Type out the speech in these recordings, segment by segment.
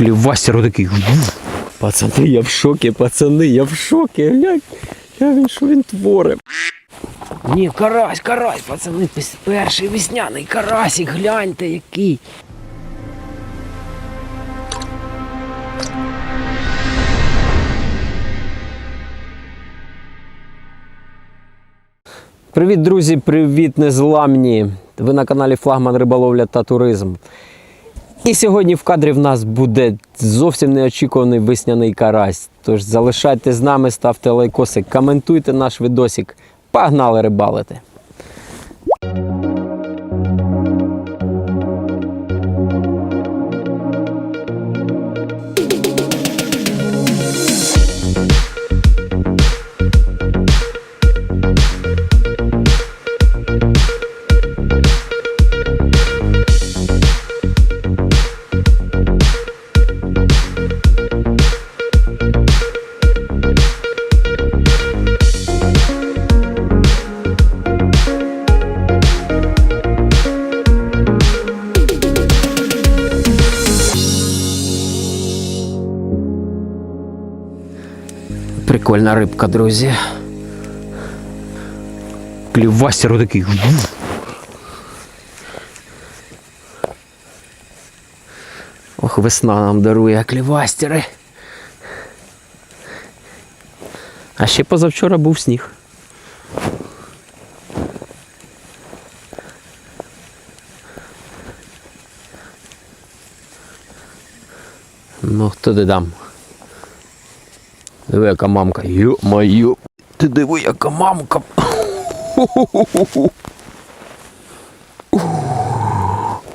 Клівастер такий. Пацани, я в шокі, пацани, я в шокі. Глянь, глянь, що він творить. Ні, карась, карась, пацани, перший весняний карасик, гляньте який. Привіт, друзі! Привіт, незламні! Ви на каналі Флагман Риболовля та Туризм. І сьогодні в кадрі в нас буде зовсім неочікуваний весняний карась. Тож залишайте з нами, ставте лайкосик, коментуйте наш відосик. Погнали рибалити! Прикольна рибка, друзі. Клівастер такий. Ох, весна нам дарує клівастери. А ще позавчора був сніг. Ну, хто де дам? Диви, яка мамка. Йо-маю. Ти диви, яка мамка.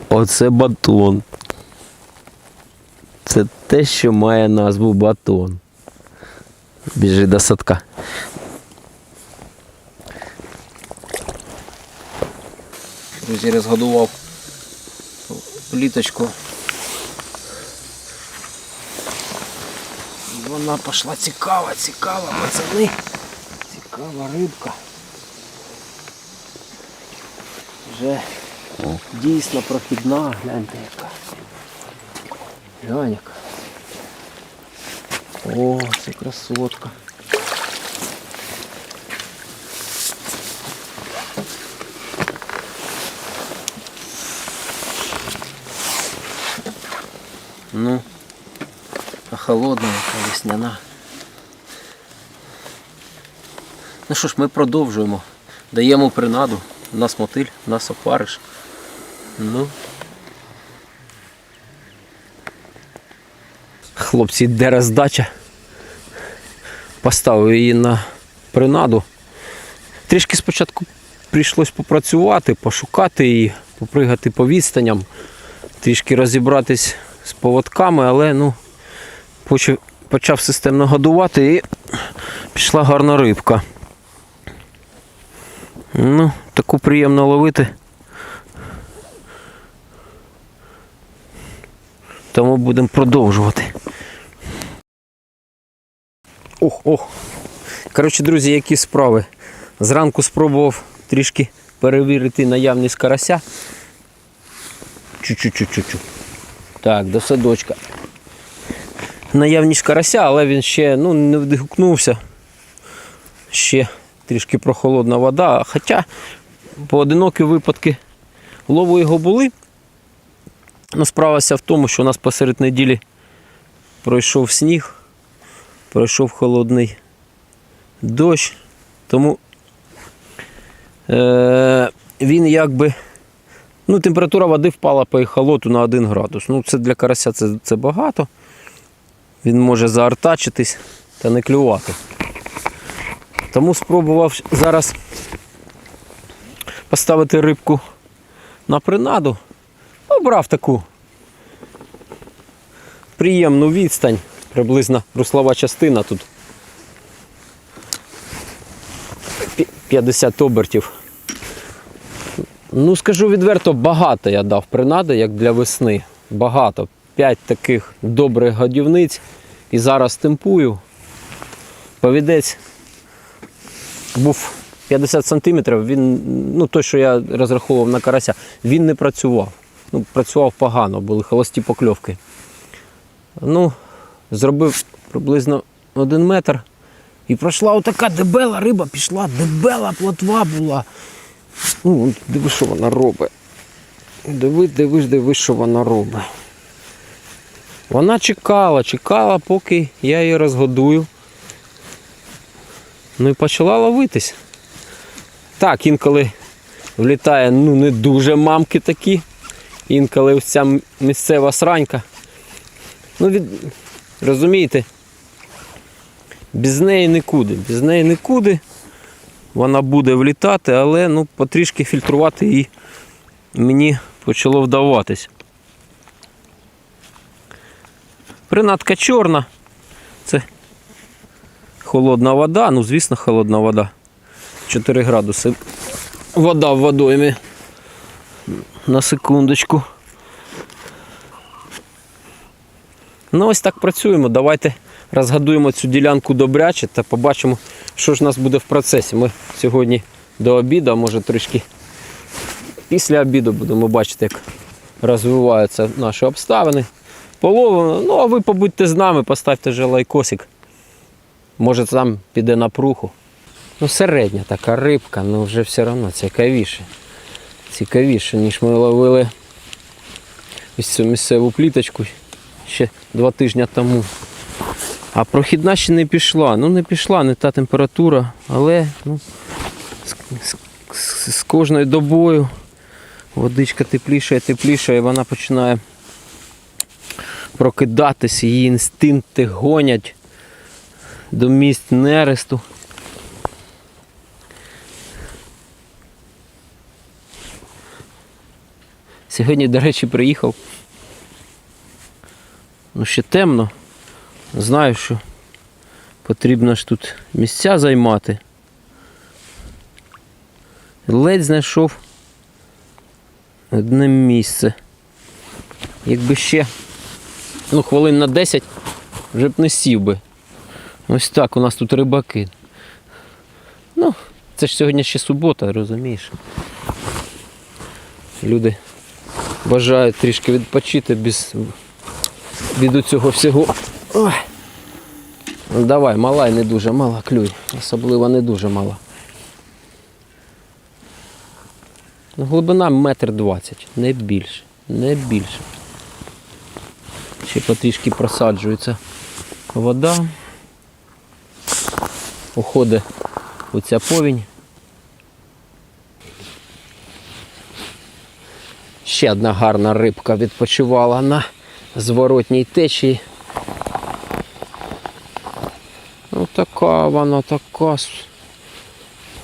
Оце батон. Це те, що має назву батон. Біжи до садка. Друзі, розгодував пліточку. Вона пішла цікава, цікава, пацани. Цікава рибка. Вже дійсно прохідна, гляньте яка. Глянь яка. О, це красотка. Ну, а Холодна яка весняна. Ну що ж, ми продовжуємо. Даємо принаду. У нас мотиль, у нас опариш. Ну. Хлопці, йде роздача. Поставив її на принаду. Трішки спочатку прийшлось попрацювати, пошукати її, попригати по відстаням, трішки розібратись з поводками, але ну, почав, системно годувати і пішла гарна рибка. Ну, таку приємно ловити. Тому будемо продовжувати. Ох, ох. Коротше, друзі, які справи. Зранку спробував трішки перевірити наявність карася. Чу-чу-чу-чу-чу. Так, до садочка. Наявність карася, але він ще ну, не вдихнувся. Ще трішки прохолодна вода. Хоча поодинокі випадки лову його були. Ну, Справася в тому, що у нас посеред неділі пройшов сніг, пройшов холодний дощ, тому е- він якби. Ну, температура води впала по ехолоту на 1 градус. Ну, це для карася це, це багато. Він може заартачитись та не клювати. Тому спробував зараз поставити рибку на принаду. Обрав таку приємну відстань, приблизно руслова частина тут. 50 обертів. Ну, скажу відверто, багато я дав принади, як для весни. Багато. П'ять таких добрих годівниць. І зараз темпую. Повідець був 50 сантиметрів, він, ну той, що я розраховував на карася, він не працював. Ну, працював погано, були холості покльовки. Ну, зробив приблизно один метр. І пройшла отака дебела риба пішла, дебела плотва була. Ну, диви, що вона робить. Диви, дивись, дивись, що вона робить. Вона чекала, чекала, поки я її розгодую. Ну і почала ловитись. Так, інколи влітає ну, не дуже мамки такі. Інколи ось ця місцева сранька. Ну, від... розумієте, без неї нікуди. Без неї нікуди. Вона буде влітати, але ну, потрішки фільтрувати її мені почало вдаватись. Принадка чорна. Це холодна вода, ну звісно, холодна вода. 4 градуси. Вода в водоймі. На секундочку. Ну, ось так працюємо. Давайте розгадуємо цю ділянку добряче та побачимо, що ж у нас буде в процесі. Ми сьогодні до обіду, а може трішки після обіду будемо бачити, як розвиваються наші обставини. Половимо. Ну, а ви побудьте з нами, поставте же лайкосик. Може там піде на пруху. Ну, середня така рибка, ну вже все одно цікавіше. Цікавіше, ніж ми ловили ось цю місцеву пліточку ще два тижні тому. А прохідна ще не пішла. Ну не пішла, не та температура, але ну, з, з, з, з кожною добою водичка тепліша і тепліша, і вона починає прокидатись, її інстинкти гонять до місць нересту. Сьогодні, до речі, приїхав. Ну, ще темно. Знаю, що потрібно ж тут місця займати. Ледь знайшов одне місце. Якби ще ну, хвилин на 10 вже б не сів би. Ось так у нас тут рибаки. Ну, це ж сьогодні ще субота, розумієш. Люди бажають трішки відпочити без від цього всього. Ой. Давай, мала і не дуже мала, клюй. Особливо не дуже мала. Ну, глибина метр двадцять, не більше, не більше. Ще потрішки просаджується вода. Уходить оця повінь. Ще одна гарна рибка відпочивала на зворотній течії. Ну така вона така.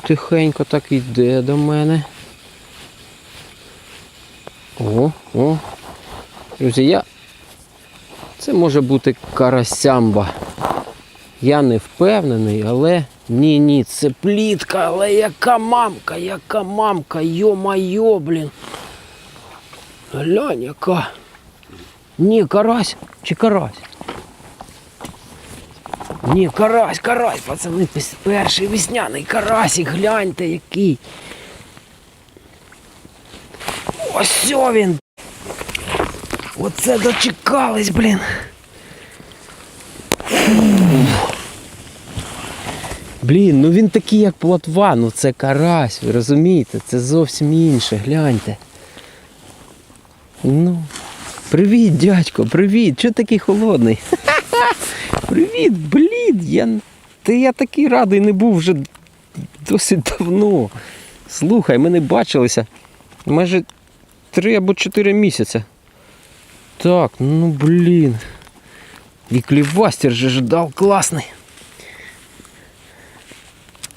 Тихенько так йде до мене. О, о. Друзі, я. Це може бути карасямба. Я не впевнений, але ні, ні, це плітка, але яка мамка, яка мамка, йо-майо, блін. Глянь, яка. Ні, карась чи карась? Ні, карась, карась, пацани, перший весняний карасик, гляньте який. Ось він. Оце дочекались, блін. Блін, ну він такий, як плотва, ну це карась, ви розумієте? Це зовсім інше, гляньте. Ну, привіт, дядько, привіт. Чого такий холодний? Привіт, блін. Я, та я такий радий не був вже досить давно. Слухай, ми не бачилися майже три або чотири місяці. Так, ну блін. І клівастер же ж дав класний.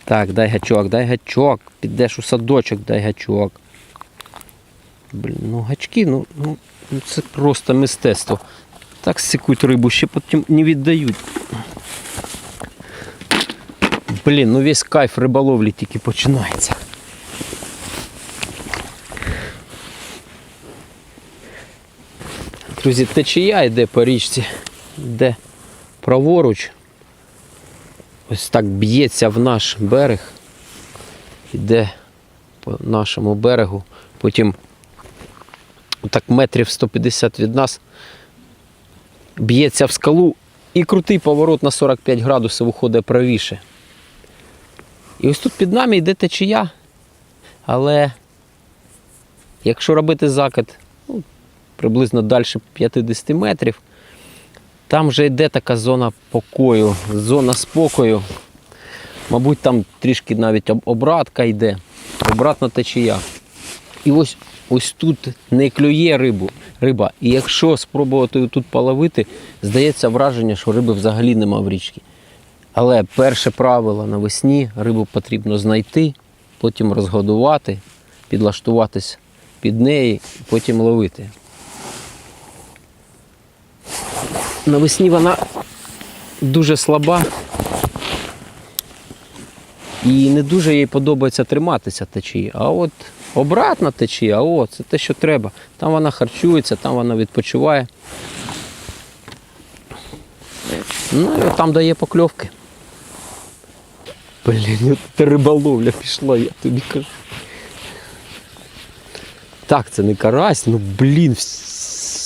Так, дай гачок, дай гачок. Підеш у садочок, дай гачок. Блін, ну гачки, ну, ну, ну це просто мистецтво. Так секуть рибу, ще потім не віддають. Блін, ну весь кайф риболовлі тільки починається. Друзі, течія йде по річці, йде праворуч. Ось так б'ється в наш берег. Іде по нашому берегу. Потім так метрів 150 від нас б'ється в скалу і крутий поворот на 45 градусів виходить правіше. І ось тут під нами йде течія. Але якщо робити закид приблизно далі 50 метрів, там вже йде така зона покою, зона спокою. Мабуть, там трішки навіть обратка йде, обратна течія. І ось, ось тут не клює рибу, риба. І якщо спробувати тут половити, здається враження, що риби взагалі нема в річці. Але перше правило навесні рибу потрібно знайти, потім розгодувати, підлаштуватись під неї, потім ловити. Навесні вона дуже слаба і не дуже їй подобається триматися течії. А от обратна течія, о, це те, що треба. Там вона харчується, там вона відпочиває. Ну і там дає покльовки. Блін, от риболовля пішла, я тобі кажу. Так, це не карась, ну блін,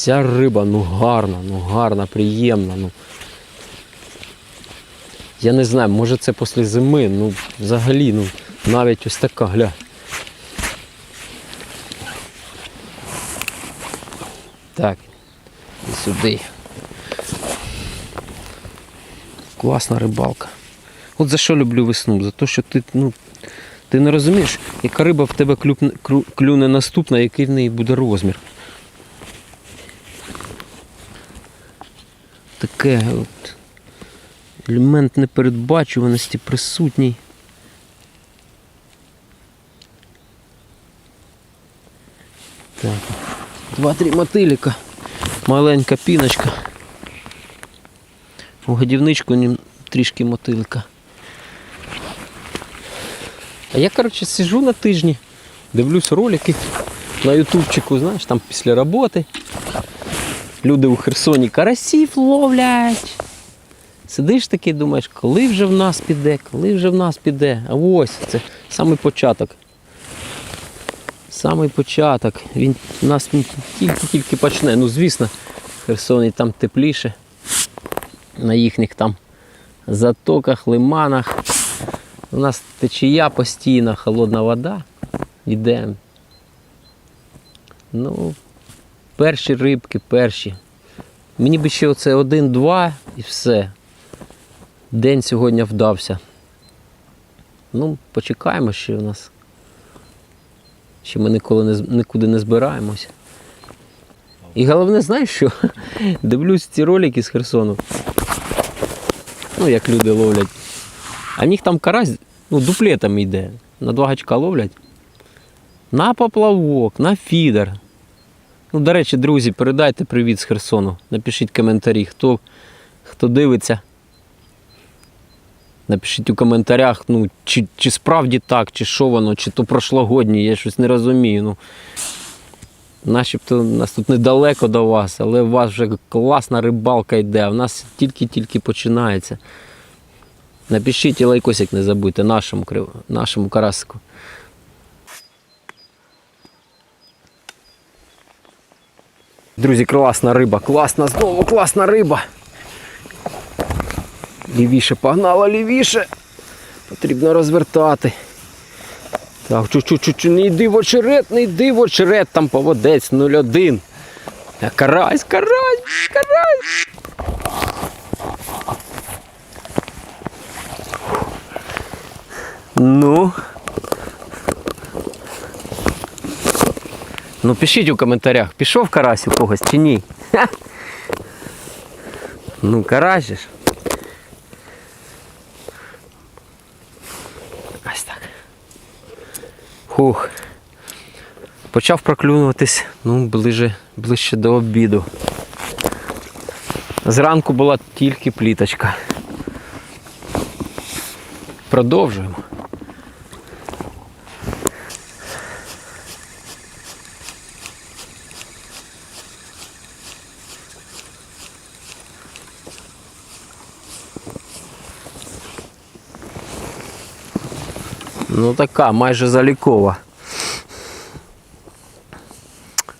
вся риба, ну гарна, ну гарна, приємна. Ну. Я не знаю, може це після зими, ну взагалі, ну навіть ось така, гля. Так, і сюди. Класна рибалка. От за що люблю весну? За те, що ти, ну, ти не розумієш, яка риба в тебе клюне наступна, який в неї буде розмір. Таке от елемент непередбачуваності присутній. Так. Два-три мотиліка. Маленька піночка. У годівничку трішки мотилка. А я, коротше, сижу на тижні, дивлюсь ролики на ютубчику, знаєш, там після роботи. Люди у Херсоні карасів ловлять. Сидиш такий, думаєш, коли вже в нас піде, коли вже в нас піде. А ось це самий початок. Самий початок. Він у нас тільки-тільки почне. Ну, звісно, Херсоні там тепліше. На їхніх там затоках, лиманах. У нас течія постійна, холодна вода. Йде. Ну, перші рибки, перші. Мені би ще оце один-два і все. День сьогодні вдався. Ну, почекаємо ще у нас. Ще ми ніколи не, нікуди не збираємось. І головне, знаєш що? Дивлюсь ці ролики з Херсону. Ну, як люди ловлять. А в них там карась ну, дуплетом йде. На два гачка ловлять. На поплавок, на фідер. Ну, до речі, друзі, передайте привіт з Херсону. Напишіть коментарі, хто, хто дивиться. Напишіть у коментарях, ну, чи, чи справді так, чи що воно, чи то прошлогоднє, я щось не розумію. Ну, начебто нас тут недалеко до вас, але у вас вже класна рибалка йде, в нас тільки-тільки починається. Напишіть і лайкосик не забудьте нашому, нашому карасику. Друзі, класна риба, класна, знову класна риба. Лівіше погнала, лівіше. Потрібно розвертати. Так, чу-чу-чу-чу, не йди в очерет, не йди в очерет, там поводець 0,1. А карась, карась, карась. Ну. Ну пишіть у коментарях, пішов карась у когось чи ні. Ну, карась. Ось так. Хух. Почав проклюнуватись ну, ближе, ближче до обіду. Зранку була тільки пліточка. Продовжуємо. Ну така, майже залікова.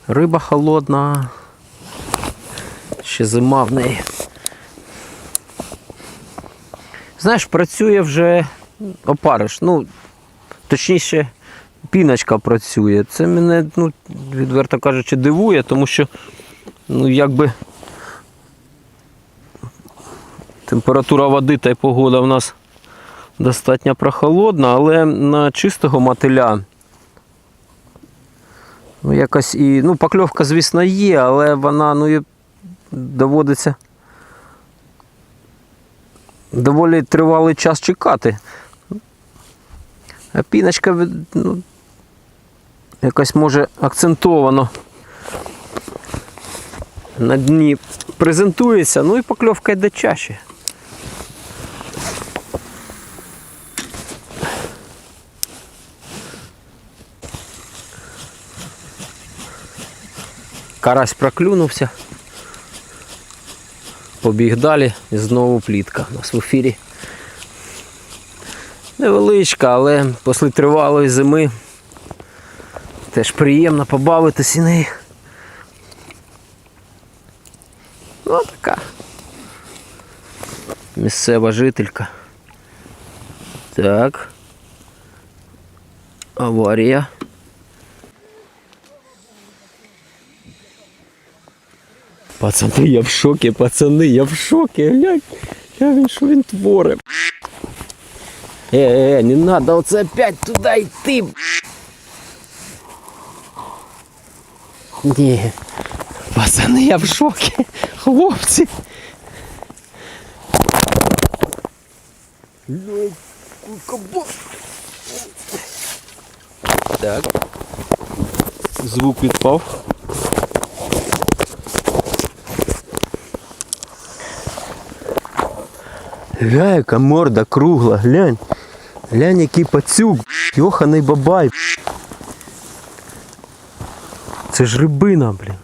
Риба холодна. ще зима в неї. Знаєш, працює вже опариш. Ну, точніше, піночка працює. Це мене, ну, відверто кажучи, дивує, тому що, ну, якби температура води та й погода в нас достатньо прохолодна, але на чистого мотиля ну, якось і. Ну, покльовка, звісно, є, але вона ну, і доводиться доволі тривалий час чекати. А піночка ну, якось може акцентовано на дні презентується, ну і покльовка йде чаще. Карась проклюнувся. Побіг далі і знову плітка у нас в ефірі. Невеличка, але після тривалої зими теж приємно побавитися нею. Ну, така. Місцева жителька. Так. Аварія. Пацани, я в шокі, пацани, я в шокі. Глянь, глянь, що він творить. Е, е, не надо оце опять туди йти. Ні. Пацани, я в шокі. Хлопці. Блядь, кабан. Так. Звук відпав. Глянь, яка морда кругла, глянь. Глянь, який пацюк, йоханий бабай. Це ж рибина, блін.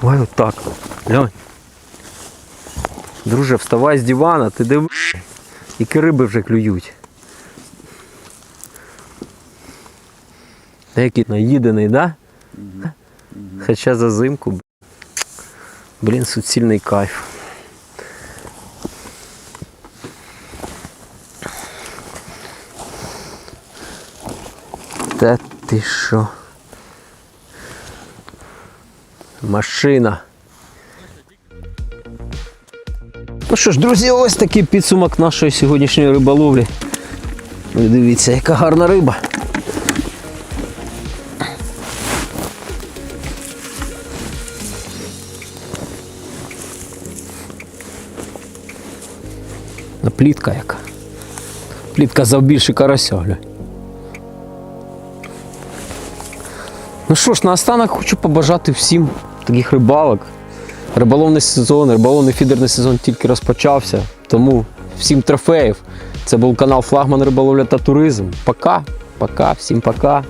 Давай отак. Глянь. Друже, вставай з дивана, ти диви. Які риби вже клюють. Який наїдений, да? Хоча за зимку. Блін, суцільний кайф. Та ти що? Машина. Ну що ж, друзі, ось такий підсумок нашої сьогоднішньої риболовлі. Дивіться, яка гарна риба. Плітка яка. Плітка завбільше карася, глянь. Ну що ж, наостанок хочу побажати всім таких рибалок. Риболовний сезон, риболовний фідерний сезон тільки розпочався. Тому всім трофеїв. Це був канал Флагман Риболовля та Туризм. Пока, пока, всім пока.